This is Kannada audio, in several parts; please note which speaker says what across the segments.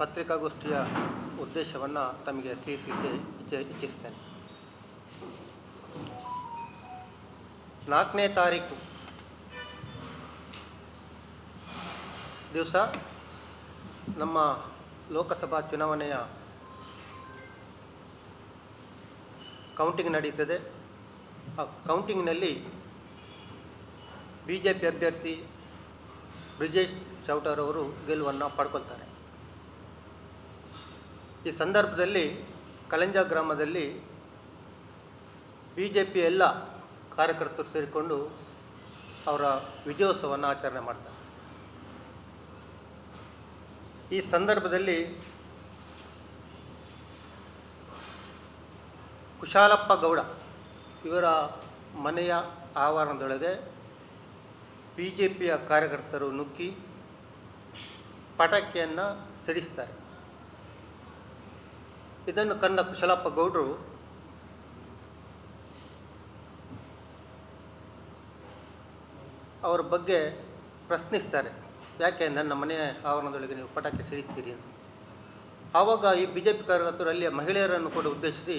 Speaker 1: ಪತ್ರಿಕಾಗೋಷ್ಠಿಯ ಉದ್ದೇಶವನ್ನು ತಮಗೆ ತಿಳಿಸಲಿಕ್ಕೆ ಇಚ್ಛೆ, ಇಚ್ಛಿಸ್ತೇನೆ. ನಾಲ್ಕನೇ ತಾರೀಕು ದಿವಸ ನಮ್ಮ ಲೋಕಸಭಾ ಚುನಾವಣೆಯ ಕೌಂಟಿಂಗ್ ನಡೀತದೆ. ಆ ಕೌಂಟಿಂಗ್ನಲ್ಲಿ ಬಿ ಜೆ ಪಿ ಅಭ್ಯರ್ಥಿ ಬ್ರಿಜೇಶ್ ಚೌಟರ್ ಅವರು ಗೆಲುವನ್ನು ಪಡ್ಕೊಳ್ತಾರೆ. ಈ ಸಂದರ್ಭದಲ್ಲಿ ಕಲಂಜ ಗ್ರಾಮದಲ್ಲಿ ಬಿ ಜೆ ಪಿ ಎಲ್ಲ ಕಾರ್ಯಕರ್ತರು ಸೇರಿಕೊಂಡು ಅವರ ವಿಜಯೋತ್ಸವವನ್ನು ಆಚರಣೆ ಮಾಡ್ತಾರೆ. ಈ ಸಂದರ್ಭದಲ್ಲಿ ಕುಶಾಲಪ್ಪ ಗೌಡ ಇವರ ಮನೆಯ ಆವರಣದೊಳಗೆ ಬಿ ಜೆ ಪಿಯ ಕಾರ್ಯಕರ್ತರು ನುಗ್ಗಿ ಪಟಾಕಿಯನ್ನು ಸಿಡಿಸ್ತಾರೆ. ಇದನ್ನು ಕಂಡ ಕುಶಲಪ್ಪ ಗೌಡರು, ಅವರ ಬಗ್ಗೆ ಪ್ರಶ್ನಿಸ್ತಾರೆ. ಯಾಕೆ ನನ್ನ ಮನೆಯ ಆವರಣದೊಳಗೆ ನೀವು ಪಟಾಕಿ ಸಿಡಿಸ್ತೀರಿ ಅಂತ. ಆವಾಗ ಈ ಬಿ ಜೆ ಪಿ ಕಾರ್ಯಕರ್ತರು ಅಲ್ಲಿಯ ಮಹಿಳೆಯರನ್ನು ಕೂಡ ಉದ್ದೇಶಿಸಿ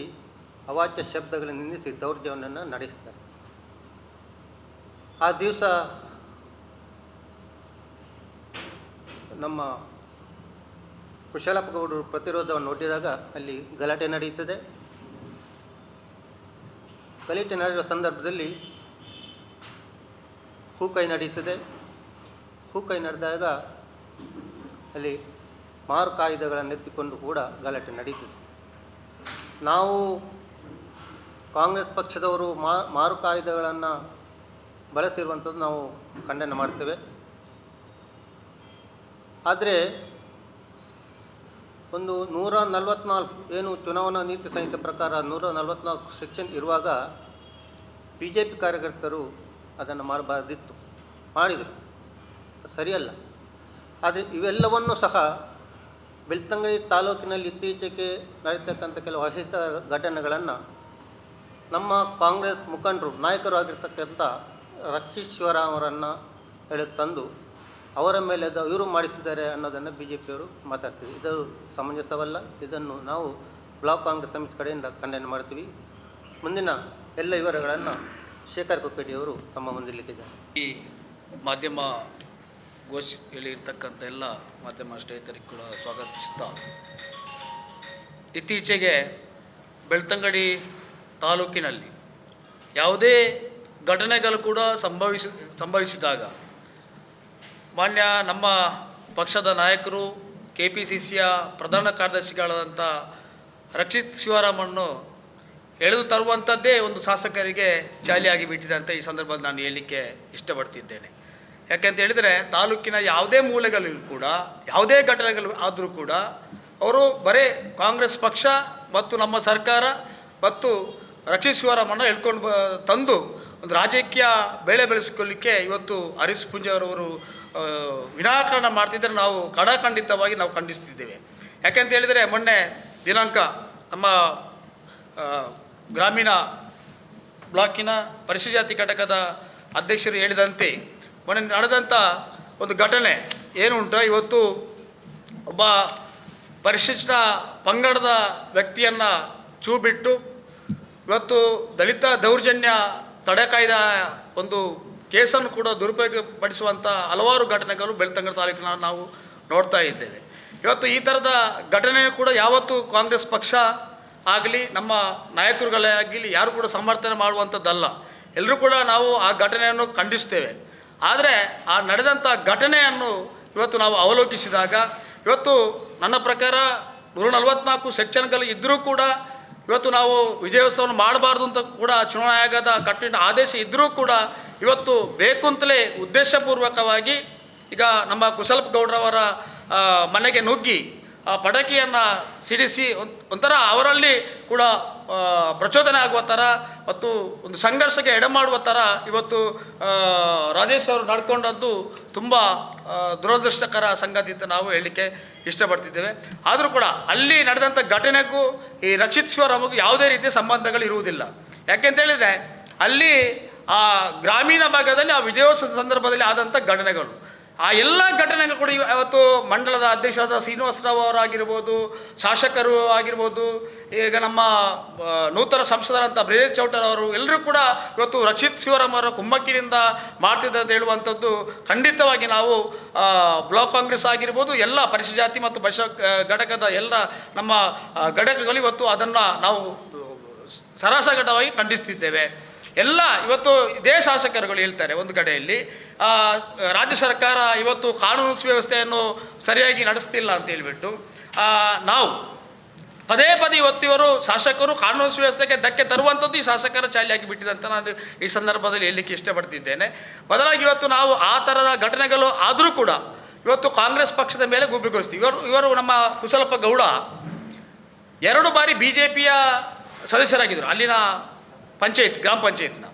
Speaker 1: ಅವಾಚ್ಯ ಶಬ್ದಗಳನ್ನು ನಿಂದಿಸಿ ದೌರ್ಜನ್ಯವನ್ನು ನಡೆಸ್ತಾರೆ. ಆ ದಿವಸ ನಮ್ಮ ಕುಶಲಪ್ಪ ಗೌಡರು ಪ್ರತಿರೋಧವನ್ನು ಒಡ್ಡಿದಾಗ ಅಲ್ಲಿ ಗಲಾಟೆ ನಡೆಯುತ್ತದೆ. ಗಲಾಟೆ ನಡೆಯುವ ಸಂದರ್ಭದಲ್ಲಿ ಹೂಕೈ ನಡೆಯುತ್ತದೆ. ಹೂಕೈ ನಡೆದಾಗ ಅಲ್ಲಿ ಮಾರು ಕಾಯ್ದೆಗಳನ್ನು ಎತ್ತಿಕೊಂಡು ಕೂಡ ಗಲಾಟೆ ನಡೆಯುತ್ತದೆ. ನಾವು ಕಾಂಗ್ರೆಸ್ ಪಕ್ಷದವರು ಮಾರು ಕಾಯ್ದೆಗಳನ್ನು ಬಳಸಿರುವಂಥದ್ದು ನಾವು ಖಂಡನೆ ಮಾಡ್ತೇವೆ. ಆದರೆ ಒಂದು ನೂರ ನಲವತ್ನಾಲ್ಕು ಏನು ಚುನಾವಣಾ ನೀತಿ ಸಂಹಿತೆ ಪ್ರಕಾರ ನೂರ ನಲವತ್ನಾಲ್ಕು ಸೆಕ್ಷನ್ ಇರುವಾಗ ಬಿ ಜೆ ಪಿ ಕಾರ್ಯಕರ್ತರು ಅದನ್ನು ಮಾಡಬಾರ್ದಿತ್ತು, ಮಾಡಿದರು. ಸರಿಯಲ್ಲ. ಆದರೆ ಇವೆಲ್ಲವನ್ನೂ ಸಹ ಬೆಳ್ತಂಗಡಿ ತಾಲೂಕಿನಲ್ಲಿ ಇತ್ತೀಚೆಗೆ ನಡೀತಕ್ಕಂಥ ಕೆಲವು ಅಹಿತ ಘಟನೆಗಳನ್ನು ನಮ್ಮ ಕಾಂಗ್ರೆಸ್ ಮುಖಂಡರು, ನಾಯಕರು ಆಗಿರ್ತಕ್ಕಂಥ ರಕ್ಷೀಶ್ವರವರನ್ನು ಹೇಳಿ ತಂದು ಅವರ ಮೇಲೆ ಅದು ಇವರು ಮಾಡಿಸಿದ್ದಾರೆ ಅನ್ನೋದನ್ನು ಬಿ ಜೆ ಪಿಯವರು ಮಾತಾಡ್ತೀವಿ ಇದು ಸಮಂಜಸವಲ್ಲ. ಇದನ್ನು ನಾವು ಬ್ಲಾಕ್ ಕಾಂಗ್ರೆಸ್ ಸಮಿತಿ ಕಡೆಯಿಂದ ಖಂಡನೆ ಮಾಡ್ತೀವಿ. ಮುಂದಿನ ಎಲ್ಲ ವಿವರಗಳನ್ನು ಶೇಖರ್ ಕೊಕ್ಕಡಿಯವರು ತಮ್ಮ ಮುಂದಿಲಿಕ್ಕಿದ್ದಾರೆ
Speaker 2: ಈ ಮಾಧ್ಯಮ ಗೋಷ್ಠಿಯಲ್ಲಿ ಇರ್ತಕ್ಕಂಥ ಎಲ್ಲ ಮಾಧ್ಯಮ ಸ್ನೇಹಿತರಿಗೆ ಕೂಡ ಸ್ವಾಗತಿಸುತ್ತಾ ಇತ್ತೀಚೆಗೆ ಬೆಳ್ತಂಗಡಿ ತಾಲೂಕಿನಲ್ಲಿ ಯಾವುದೇ ಘಟನೆಗಳು ಕೂಡ ಸಂಭವಿಸಿ, ಸಂಭವಿಸಿದಾಗ ಮಾನ್ಯ ನಮ್ಮ ಪಕ್ಷದ ನಾಯಕರು ಕೆ ಪಿ ಸಿ ಸಿಯ ಪ್ರಧಾನ ಕಾರ್ಯದರ್ಶಿಗಳಾದಂಥ ರಕ್ಷಿತ್ ಶಿವರಾಮನ್ನು ಎಳೆದು ತರುವಂಥದ್ದೇ ಒಂದು ಶಾಸಕರಿಗೆ ಚಾಲಿಯಾಗಿ ಬಿಟ್ಟಿದೆ ಅಂತ ಈ ಸಂದರ್ಭದಲ್ಲಿ ನಾನು ಹೇಳಲಿಕ್ಕೆ ಇಷ್ಟಪಡ್ತಿದ್ದೇನೆ. ಯಾಕೆಂತ ಹೇಳಿದರೆ ತಾಲೂಕಿನ ಯಾವುದೇ ಮೂಲೆಗಳಲ್ಲೂ ಕೂಡ, ಯಾವುದೇ ಘಟನೆಗಳು ಆದರೂ ಕೂಡ ಅವರು ಬರೀ ಕಾಂಗ್ರೆಸ್ ಪಕ್ಷ ಮತ್ತು ನಮ್ಮ ಸರ್ಕಾರ ಮತ್ತು ರಕ್ಷಿತ್ ಶಿವರಾಮನ್ನು ಹೇಳ್ಕೊಂಡು ಬ, ತಂದು ಒಂದು ರಾಜಕೀಯ ಬೆಳೆ ಬೆಳೆಸ್ಕೊಳ್ಳಿಕ್ಕೆ ಇವತ್ತು ಹರೀಶ್ ಪುಂಜಾರವರು ವಿನಾಕಾರಣ ಮಾಡ್ತಿದ್ದರೆ ನಾವು ಕಡಖಂಡಿತವಾಗಿ ನಾವು ಖಂಡಿಸ್ತಿದ್ದೇವೆ. ಯಾಕೆಂತ ಹೇಳಿದರೆ ಮೊನ್ನೆ ದಿನಾಂಕ ನಮ್ಮ ಗ್ರಾಮೀಣ ಬ್ಲಾಕಿನ ಪರಿಶಿಷ್ಟ ಜಾತಿ ಘಟಕದ ಅಧ್ಯಕ್ಷರು ಹೇಳಿದಂತೆ ಮೊನ್ನೆ ನಡೆದಂಥ ಒಂದು ಘಟನೆ ಏನು ಉಂಟು ಇವತ್ತು ಒಬ್ಬ ಪರಿಶಿಷ್ಟ ಪಂಗಡದ ವ್ಯಕ್ತಿಯನ್ನು ಚೂ ಬಿಟ್ಟು ಇವತ್ತು ದಲಿತ ದೌರ್ಜನ್ಯ ತಡೆ ಕಾಯ್ದ ಒಂದು ಕೇಸನ್ನು ಕೂಡ ದುರುಪಯೋಗಪಡಿಸುವಂಥ ಹಲವಾರು ಘಟನೆಗಳು ಬೆಳ್ತಂಗಡ ತಾಲೂಕಿನ ನಾವು ನೋಡ್ತಾ ಇದ್ದೇವೆ. ಇವತ್ತು ಈ ಥರದ ಘಟನೆ ಕೂಡ ಯಾವತ್ತೂ ಕಾಂಗ್ರೆಸ್ ಪಕ್ಷ ಆಗಲಿ, ನಮ್ಮ ನಾಯಕರುಗಳೇ ಆಗಲಿ, ಯಾರು ಕೂಡ ಸಮರ್ಥನೆ ಮಾಡುವಂಥದ್ದಲ್ಲ. ಎಲ್ಲರೂ ಕೂಡ ನಾವು ಆ ಘಟನೆಯನ್ನು ಖಂಡಿಸ್ತೇವೆ. ಆದರೆ ಆ ನಡೆದಂಥ ಘಟನೆಯನ್ನು ಇವತ್ತು ನಾವು ಅವಲೋಕಿಸಿದಾಗ, ಇವತ್ತು ನನ್ನ ಪ್ರಕಾರ ನೂರ ನಲವತ್ನಾಲ್ಕು ಸೆಕ್ಷನ್ಗಳು ಇದ್ದರೂ ಕೂಡ ಇವತ್ತು ನಾವು ವಿಜಯೋತ್ಸವವನ್ನು ಮಾಡಬಾರ್ದು ಅಂತ ಕೂಡ ಚುನಾವಣಾ ಆಯೋಗದ ಕಟ್ಟಿನ ಆದೇಶ ಇದ್ದರೂ ಕೂಡ ಇವತ್ತು ಬೇಕು ಅಂತಲೇ ಉದ್ದೇಶಪೂರ್ವಕವಾಗಿ ಈಗ ನಮ್ಮ ಕುಶಲ್ಪ ಗೌಡ್ರವರ ಮನೆಗೆ ನುಗ್ಗಿ ಆ ಪಡಕಿಯನ್ನು ಸಿಡಿಸಿ ಒಂಥರ ಅವರಲ್ಲಿ ಕೂಡ ಪ್ರಚೋದನೆ ಆಗುವ ಥರ ಮತ್ತು ಒಂದು ಸಂಘರ್ಷಕ್ಕೆ ಎಡೆ ಮಾಡುವ ಥರ ಇವತ್ತು ರಾಜೇಶ್ ಅವರು ನಡ್ಕೊಂಡದ್ದು ತುಂಬ ದುರದೃಷ್ಟಕರ ಸಂಗತಿ ಅಂತ ನಾವು ಹೇಳಲಿಕ್ಕೆ ಇಷ್ಟಪಡ್ತಿದ್ದೇವೆ. ಆದರೂ ಕೂಡ ಅಲ್ಲಿ ನಡೆದಂಥ ಘಟನೆಗೂ ಈ ರಕ್ಷಿತ್ ಶಿವರಾಮಗೂ ಯಾವುದೇ ರೀತಿಯ ಸಂಬಂಧಗಳು ಇರುವುದಿಲ್ಲ. ಯಾಕೆಂತ ಹೇಳಿದರೆ, ಅಲ್ಲಿ ಆ ಗ್ರಾಮೀಣ ಭಾಗದಲ್ಲಿ, ಆ ವಿಜಯೋತ್ಸವ ಸಂದರ್ಭದಲ್ಲಿ ಆದಂಥ ಘಟನೆಗಳು. ಆ ಎಲ್ಲ ಘಟನೆಗಳು ಕೂಡ ಇವ- ಇವತ್ತು ಮಂಡಲದ ಅಧ್ಯಕ್ಷರಾದ ಶ್ರೀನಿವಾಸರಾವ್ ಅವರಾಗಿರ್ಬೋದು, ಶಾಸಕರು ಆಗಿರ್ಬೋದು, ಈಗ ನಮ್ಮ ನೂತನ ಸಂಸದರಂಥ ಬ್ರಿಜೇಶ್ ಚೌಟರ್ ಅವರು ಎಲ್ಲರೂ ಕೂಡ ಇವತ್ತು ರಕ್ಷಿತ್ ಶಿವರಾಮ್ ಅವರ ಕುಮ್ಮಕ್ಕಿನಿಂದ ಮಾಡ್ತಿದ್ದಂತ ಅಂತ ಹೇಳುವಂಥದ್ದು ಖಂಡಿತವಾಗಿ ನಾವು ಬ್ಲಾಕ್ ಕಾಂಗ್ರೆಸ್ ಆಗಿರ್ಬೋದು, ಎಲ್ಲ ಪರಿಶಿಷ್ಟ ಜಾತಿ ಮತ್ತು ಬಶ ಘಟಕದ ಎಲ್ಲ ನಮ್ಮ ಘಟಕಗಳು ಇವತ್ತು ಅದನ್ನು ನಾವು ಸರಾಸಗಟವಾಗಿ ಖಂಡಿಸ್ತಿದ್ದೇವೆ. ಎಲ್ಲ ಇವತ್ತು ಇದೇ ಶಾಸಕರುಗಳು ಹೇಳ್ತಾರೆ ಒಂದು ಕಡೆಯಲ್ಲಿ ರಾಜ್ಯ ಸರ್ಕಾರ ಇವತ್ತು ಕಾನೂನು ಸುವ್ಯವಸ್ಥೆಯನ್ನು ಸರಿಯಾಗಿ ನಡೆಸ್ತಿಲ್ಲ ಅಂತ ಹೇಳಿಬಿಟ್ಟು ನಾವು ಪದೇ ಪದೇ ಇವತ್ತಿವರು ಶಾಸಕರು ಕಾನೂನು ಸುವ್ಯವಸ್ಥೆಗೆ ಧಕ್ಕೆ ತರುವಂಥದ್ದು ಈ ಶಾಸಕರ ಚಾಲಿಯಾಗಿ ಬಿಟ್ಟಿದೆ ಅಂತ ನಾನು ಈ ಸಂದರ್ಭದಲ್ಲಿ ಹೇಳಲಿಕ್ಕೆ ಇಷ್ಟಪಡ್ತಿದ್ದೇನೆ. ಬದಲಾಗಿ ಇವತ್ತು ನಾವು ಆ ಥರದ ಘಟನೆಗಳು ಆದರೂ ಕೂಡ ಇವತ್ತು ಕಾಂಗ್ರೆಸ್ ಪಕ್ಷದ ಮೇಲೆ ಗುಬ್ಬಿಗೊಳಿಸ್ತೀವಿ ಇವರು ಇವರು ನಮ್ಮ ಕುಶಲಪ್ಪ ಗೌಡ ಎರಡು ಬಾರಿ ಬಿ ಜೆ ಪಿಯ ಸದಸ್ಯರಾಗಿದ್ದರು. ಅಲ್ಲಿನ ಪಂಚಾಯತ್, ಗ್ರಾಮ ಪಂಚಾಯತ್ನ.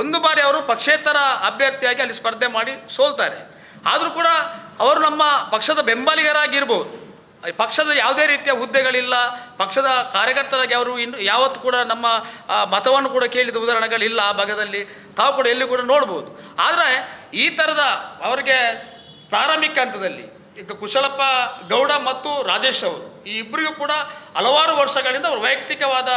Speaker 2: ಒಂದು ಬಾರಿ ಅವರು ಪಕ್ಷೇತರ ಅಭ್ಯರ್ಥಿಯಾಗಿ ಅಲ್ಲಿ ಸ್ಪರ್ಧೆ ಮಾಡಿ ಸೋಲ್ತಾರೆ. ಆದರೂ ಕೂಡ ಅವರು ನಮ್ಮ ಪಕ್ಷದ ಬೆಂಬಲಿಗರಾಗಿರ್ಬೋದು. ಪಕ್ಷದ ಯಾವುದೇ ರೀತಿಯ ಹುದ್ದೆಗಳಿಲ್ಲ, ಪಕ್ಷದ ಕಾರ್ಯಕರ್ತರಾಗಿ ಅವರು ಇನ್ನು ಯಾವತ್ತು ಕೂಡ ನಮ್ಮ ಮತವನ್ನು ಕೂಡ ಕೇಳಿದ ಉದಾಹರಣೆಗಳಿಲ್ಲ ಆ ಭಾಗದಲ್ಲಿ. ತಾವು ಕೂಡ ಎಲ್ಲಿ ಕೂಡ ನೋಡ್ಬೋದು. ಆದರೆ ಈ ಥರದ ಅವರಿಗೆ ಪ್ರಾರಂಭಿಕ ಹಂತದಲ್ಲಿ ಈಗ ಕುಶಲಪ್ಪ ಗೌಡ ಮತ್ತು ರಾಜೇಶ್ ಅವರು ಈ ಇಬ್ಬರಿಗೂ ಕೂಡ ಹಲವಾರು ವರ್ಷಗಳಿಂದ ಅವ್ರ ವೈಯಕ್ತಿಕವಾದ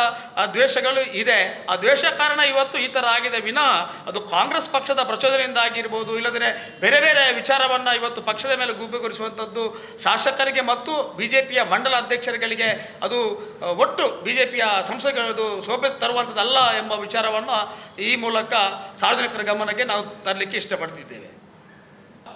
Speaker 2: ದ್ವೇಷಗಳು ಇದೆ. ಆ ದ್ವೇಷ ಕಾರಣ ಇವತ್ತು ಈ ಥರ ಆಗಿದೆ ವಿನ. ಅದು ಕಾಂಗ್ರೆಸ್ ಪಕ್ಷದ ಪ್ರಚೋದನೆಯಿಂದ ಆಗಿರ್ಬೋದು ಇಲ್ಲದ್ರೆ ಬೇರೆ ಬೇರೆ ವಿಚಾರವನ್ನು ಇವತ್ತು ಪಕ್ಷದ ಮೇಲೆ ಗುಬ್ಬಿಗೊಳಿಸುವಂಥದ್ದು ಶಾಸಕರಿಗೆ ಮತ್ತು ಬಿ ಜೆ ಪಿಯ ಮಂಡಲ ಅಧ್ಯಕ್ಷರುಗಳಿಗೆ ಅದು ಒಟ್ಟು ಬಿ ಜೆ ಪಿಯ ಸಂಸ್ಥೆಗಳದು ಶೋಭೆ ತರುವಂಥದ್ದಲ್ಲ ಎಂಬ ವಿಚಾರವನ್ನು ಈ ಮೂಲಕ ಸಾರ್ವಜನಿಕರ ಗಮನಕ್ಕೆ ನಾವು ತರಲಿಕ್ಕೆ ಇಷ್ಟಪಡ್ತಿದ್ದೇವೆ.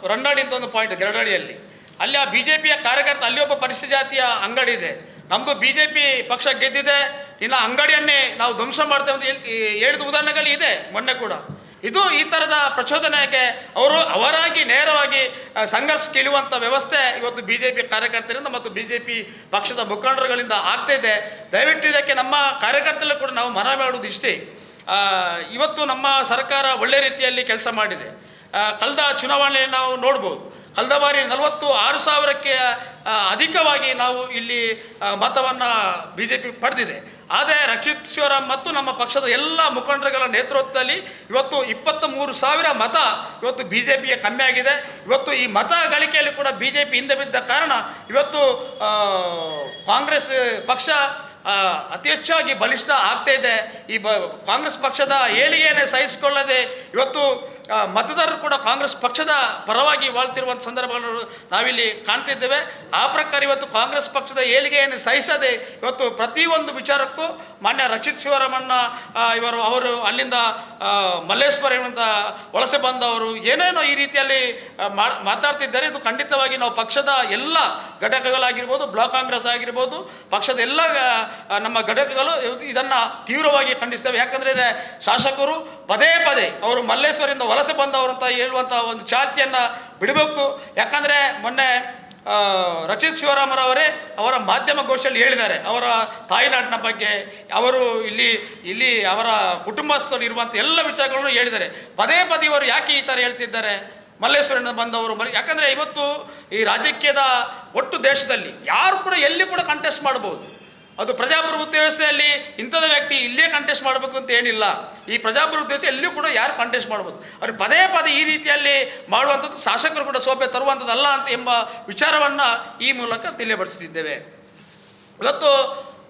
Speaker 2: ರಂಡಾಡಿ ಅಂತ ಒಂದು ಪಾಯಿಂಟ್ ಗರಡಾಡಿಯಲ್ಲಿ ಅಲ್ಲಿ ಆ ಬಿ ಜೆ ಪಿಯ ಕಾರ್ಯಕರ್ತ, ಅಲ್ಲಿ ಒಬ್ಬ ಪರಿಶಿಷ್ಟ ಜಾತಿಯ ಅಂಗಡಿ ಇದೆ. ನಮ್ಮದು ಬಿ ಜೆ ಪಿ ಪಕ್ಷ ಗೆದ್ದಿದೆ. ಇನ್ನು ಅಂಗಡಿಯನ್ನೇ ನಾವು ಧ್ವಂಸ ಮಾಡ್ತೇವೆ ಅಂತ ಹೇಳಿದ ಉದಾಹರಣೆಗಳು ಇದೆ, ಮೊನ್ನೆ ಕೂಡ. ಇದು ಈ ಥರದ ಪ್ರಚೋದನೆಗೆ ಅವರು ಅವರಾಗಿ ನೇರವಾಗಿ ಸಂಘರ್ಷ ಇಳುವಂಥ ವ್ಯವಸ್ಥೆ ಇವತ್ತು ಬಿ ಜೆ ಪಿ ಕಾರ್ಯಕರ್ತರಿಂದ ಮತ್ತು ಬಿ ಜೆ ಪಿ ಪಕ್ಷದ ಮುಖಂಡರುಗಳಿಂದ ಆಗ್ತಾ ಇದೆ. ದಯವಿಟ್ಟು ಇದಕ್ಕೆ ನಮ್ಮ ಕಾರ್ಯಕರ್ತರಲ್ಲೂ ಕೂಡ ನಾವು ಮನವಿ ಮಾಡುವುದು ಇಷ್ಟೇ. ಇವತ್ತು ನಮ್ಮ ಸರ್ಕಾರ ಒಳ್ಳೆ ರೀತಿಯಲ್ಲಿ ಕೆಲಸ ಮಾಡಿದೆ. ಕಳೆದ ಚುನಾವಣೆಯಲ್ಲಿ ನಾವು ನೋಡ್ಬೋದು. ಕಳೆದ ಬಾರಿ ನಲವತ್ತು ಆರು ಸಾವಿರಕ್ಕೆ ಅಧಿಕವಾಗಿ ನಾವು ಇಲ್ಲಿ ಮತವನ್ನು ಬಿ ಜೆ ಪಿ ಪಡೆದಿದೆ. ಆದರೆ ರಕ್ಷಿತ್ ಶಿವರಾಮ್ ಮತ್ತು ನಮ್ಮ ಪಕ್ಷದ ಎಲ್ಲ ಮುಖಂಡರುಗಳ ನೇತೃತ್ವದಲ್ಲಿ ಇವತ್ತು ಇಪ್ಪತ್ತ ಮೂರು ಸಾವಿರ ಮತ ಇವತ್ತು ಬಿ ಜೆ ಪಿಗೆ ಕಮ್ಮಿ ಆಗಿದೆ. ಇವತ್ತು ಈ ಮತ ಗಳಿಕೆಯಲ್ಲಿ ಕೂಡ ಬಿ ಜೆ ಪಿ ಹಿಂದೆ ಬಿದ್ದ ಕಾರಣ ಇವತ್ತು ಕಾಂಗ್ರೆಸ್ ಪಕ್ಷ ಅತಿ ಹೆಚ್ಚಾಗಿ ಬಲಿಷ್ಠ ಆಗ್ತಾ ಇದೆ. ಈ ಬ, ಕಾಂಗ್ರೆಸ್ ಪಕ್ಷದ ಏಳಿಗೆಯನ್ನೇ ಸಹಿಸಿಕೊಳ್ಳದೆ ಇವತ್ತು ಮತದಾರರು ಕೂಡ ಕಾಂಗ್ರೆಸ್ ಪಕ್ಷದ ಪರವಾಗಿ ವಾಳ್ತಿರುವಂಥ ಸಂದರ್ಭಗಳನ್ನು ನಾವಿಲ್ಲಿ ಕಾಣ್ತಿದ್ದೇವೆ ಆ ಪ್ರಕಾರ ಇವತ್ತು ಕಾಂಗ್ರೆಸ್ ಪಕ್ಷದ ಏಳಿಗೆಯನ್ನು ಸಹಿಸದೆ ಇವತ್ತು ಪ್ರತಿಯೊಂದು ವಿಚಾರಕ್ಕೂ ಮಾನ್ಯ ರಕ್ಷಿತ್ ಶಿವರಾಮಣ್ಣ ಇವರು, ಅವರು ಅಲ್ಲಿಂದ ಮಲ್ಲೇಶ್ವರ ವಲಸೆ ಬಂದವರು ಏನೇನೋ ಈ ರೀತಿಯಲ್ಲಿ ಮಾತಾಡ್ತಿದ್ದಾರೆ. ಇದು ಖಂಡಿತವಾಗಿ ನಾವು ಪಕ್ಷದ ಎಲ್ಲ ಘಟಕಗಳಾಗಿರ್ಬೋದು, ಬ್ಲಾಕ್ ಕಾಂಗ್ರೆಸ್ ಆಗಿರ್ಬೋದು, ಪಕ್ಷದ ಎಲ್ಲ ನಮ್ಮ ಘಟಕಗಳು ಇದನ್ನು ತೀವ್ರವಾಗಿ ಖಂಡಿಸ್ತೇವೆ. ಯಾಕಂದರೆ ಶಾಸಕರು ಪದೇ ಪದೇ ಅವರು ಮಲ್ಲೇಶ್ವರಿಂದ ವಲಸೆ ಬಂದವರು ಅಂತ ಹೇಳುವಂಥ ಒಂದು ಚಾಲ್ತಿಯನ್ನ ಬಿಡಬೇಕು. ಯಾಕಂದ್ರೆ ಮೊನ್ನೆ ರಚಿತ್ ಶಿವರಾಮರವರೇ ಅವರ ಮಾಧ್ಯಮ ಗೋಷ್ಠಿಯಲ್ಲಿ ಹೇಳಿದ್ದಾರೆ. ಅವರ ತಾಯಿನಾಡಿನ ಬಗ್ಗೆ, ಅವರು ಇಲ್ಲಿ ಇಲ್ಲಿ ಅವರ ಕುಟುಂಬಸ್ಥರು ಇರುವಂಥ ಎಲ್ಲ ವಿಚಾರಗಳನ್ನು ಹೇಳಿದ್ದಾರೆ. ಪದೇ ಪದೇ ಇವರು ಯಾಕೆ ಈ ಥರ ಹೇಳ್ತಿದ್ದಾರೆ? ಮಲ್ಲೇಶ್ವರನ ಬಂದವರು ಮರಿ, ಯಾಕಂದರೆ ಇವತ್ತು ಈ ರಾಜಕೀಯದ ಒಟ್ಟು ದೇಶದಲ್ಲಿ ಯಾರು ಕೂಡ ಎಲ್ಲಿ ಕೂಡ ಕಂಟೆಸ್ಟ್ ಮಾಡ್ಬೋದು ಅದು ಪ್ರಜಾಪ್ರಭುತ್ವ ವ್ಯವಸ್ಥೆಯಲ್ಲಿ ಇಂಥದ ವ್ಯಕ್ತಿ ಇಲ್ಲೇ ಕಂಟೆಸ್ಟ್ ಮಾಡಬೇಕು ಅಂತ ಏನಿಲ್ಲ. ಈ ಪ್ರಜಾಪ್ರಭುತ್ವ ವ್ಯವಸ್ಥೆ ಎಲ್ಲೂ ಕೂಡ ಯಾರು ಕಂಟೆಸ್ಟ್ ಮಾಡ್ಬೋದು. ಅವ್ರು ಪದೇ ಪದೇ ಈ ರೀತಿಯಲ್ಲಿ ಮಾಡುವಂಥದ್ದು ಶಾಸಕರು ಕೂಡ ಸೋಪೆ ತರುವಂಥದ್ದಲ್ಲ ಅಂತ ಎಂಬ ವಿಚಾರವನ್ನು ಈ ಮೂಲಕ ತಿಳಿಯಪಡಿಸುತ್ತಿದ್ದೇವೆ ಇವತ್ತು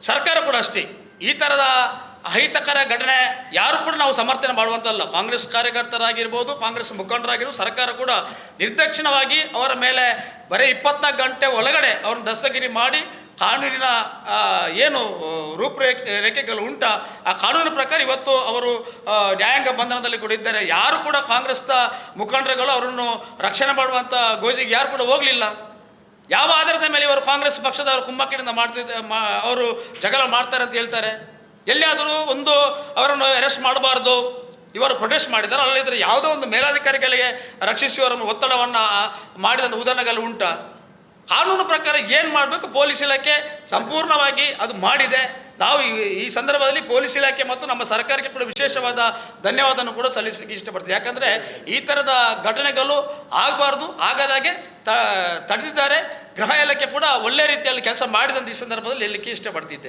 Speaker 2: ಸರ್ಕಾರ ಕೂಡ ಅಷ್ಟೇ. ಈ ಥರದ ಅಹಿತಕರ ಘಟನೆ ಯಾರು ಕೂಡ ನಾವು ಸಮರ್ಥನೆ ಮಾಡುವಂತಲ್ಲ ಕಾಂಗ್ರೆಸ್ ಕಾರ್ಯಕರ್ತರಾಗಿರ್ಬೋದು, ಕಾಂಗ್ರೆಸ್ ಮುಖಂಡರಾಗಿರ್ಬೋದು, ಸರ್ಕಾರ ಕೂಡ ನಿರ್ದಕ್ಷಿಣವಾಗಿ ಅವರ ಮೇಲೆ ಬರೀ ಇಪ್ಪತ್ನಾಲ್ಕು ಗಂಟೆ ಒಳಗಡೆ ಅವ್ರನ್ನ ದಸ್ತಗಿರಿ ಮಾಡಿ ಕಾನೂನಿನ ಏನು ರೂಪರೇಖೆ, ರೇಖೆಗಳು ಉಂಟ, ಆ ಕಾನೂನಿನ ಪ್ರಕಾರ ಇವತ್ತು ಅವರು ನ್ಯಾಯಾಂಗ ಬಂಧನದಲ್ಲಿ ಕೂಡ ಇದ್ದಾರೆ. ಯಾರು ಕೂಡ ಕಾಂಗ್ರೆಸ್ನ ಮುಖಂಡರುಗಳು ಅವರನ್ನು ರಕ್ಷಣೆ ಮಾಡುವಂಥ ಗೋಜಿಗೆ ಯಾರು ಕೂಡ ಹೋಗಲಿಲ್ಲ. ಯಾವ ಆಧಾರದ ಮೇಲೆ ಇವರು ಕಾಂಗ್ರೆಸ್ ಪಕ್ಷದವರು ಕುಮ್ಮಕ್ಕಿನಿಂದ ಮಾಡ್ತಿದ್ದ, ಮಾ- ಅವರು ಜಗಳ ಮಾಡ್ತಾರೆ ಅಂತ ಹೇಳ್ತಾರೆ. ಎಲ್ಲಿಯಾದರೂ ಒಂದು ಅವರನ್ನು ಅರೆಸ್ಟ್ ಮಾಡಬಾರ್ದು. ಇವರು ಪ್ರೊಟೆಸ್ಟ್ ಮಾಡಿದ್ದಾರೆ. ಅಲ್ಲಿದ್ರೆ ಯಾವುದೋ ಒಂದು ಮೇಲಾಧಿಕಾರಿಗಳಿಗೆ ರಕ್ಷಿಸಿ ಅವರನ್ನು ಒತ್ತಡವನ್ನು ಮಾಡಿದಂಥ ಉದಾಹರಣೆಗಳು ಉಂಟಾ. ಕಾನೂನು ಪ್ರಕಾರ ಏನು ಮಾಡಬೇಕು ಪೊಲೀಸ್ ಇಲಾಖೆ ಸಂಪೂರ್ಣವಾಗಿ ಅದು ಮಾಡಿದೆ. ನಾವು ಈ- ಸಂದರ್ಭದಲ್ಲಿ ಪೊಲೀಸ್ ಇಲಾಖೆ ಮತ್ತು ನಮ್ಮ ಸರ್ಕಾರಕ್ಕೆ ಕೂಡ ವಿಶೇಷವಾದ ಧನ್ಯವಾದವನ್ನು ಕೂಡ ಸಲ್ಲಿಸಲಿಕ್ಕೆ ಇಷ್ಟಪಡ್ತೀವಿ ಯಾಕಂದರೆ ಈ ಥರದ ಘಟನೆಗಳು ಆಗಬಾರ್ದು ಆಗದಾಗೆ ತ, ತಡೆದಿದ್ದಾರೆ. ಗೃಹ ಇಲಾಖೆ ಕೂಡ ಒಳ್ಳೆ ರೀತಿಯಲ್ಲಿ ಕೆಲಸ ಮಾಡಿದಂಥ ಈ ಸಂದರ್ಭದಲ್ಲಿ ಹೇಳಲಿಕ್ಕೆ ಇಷ್ಟಪಡ್ತಿದ್ದೆ.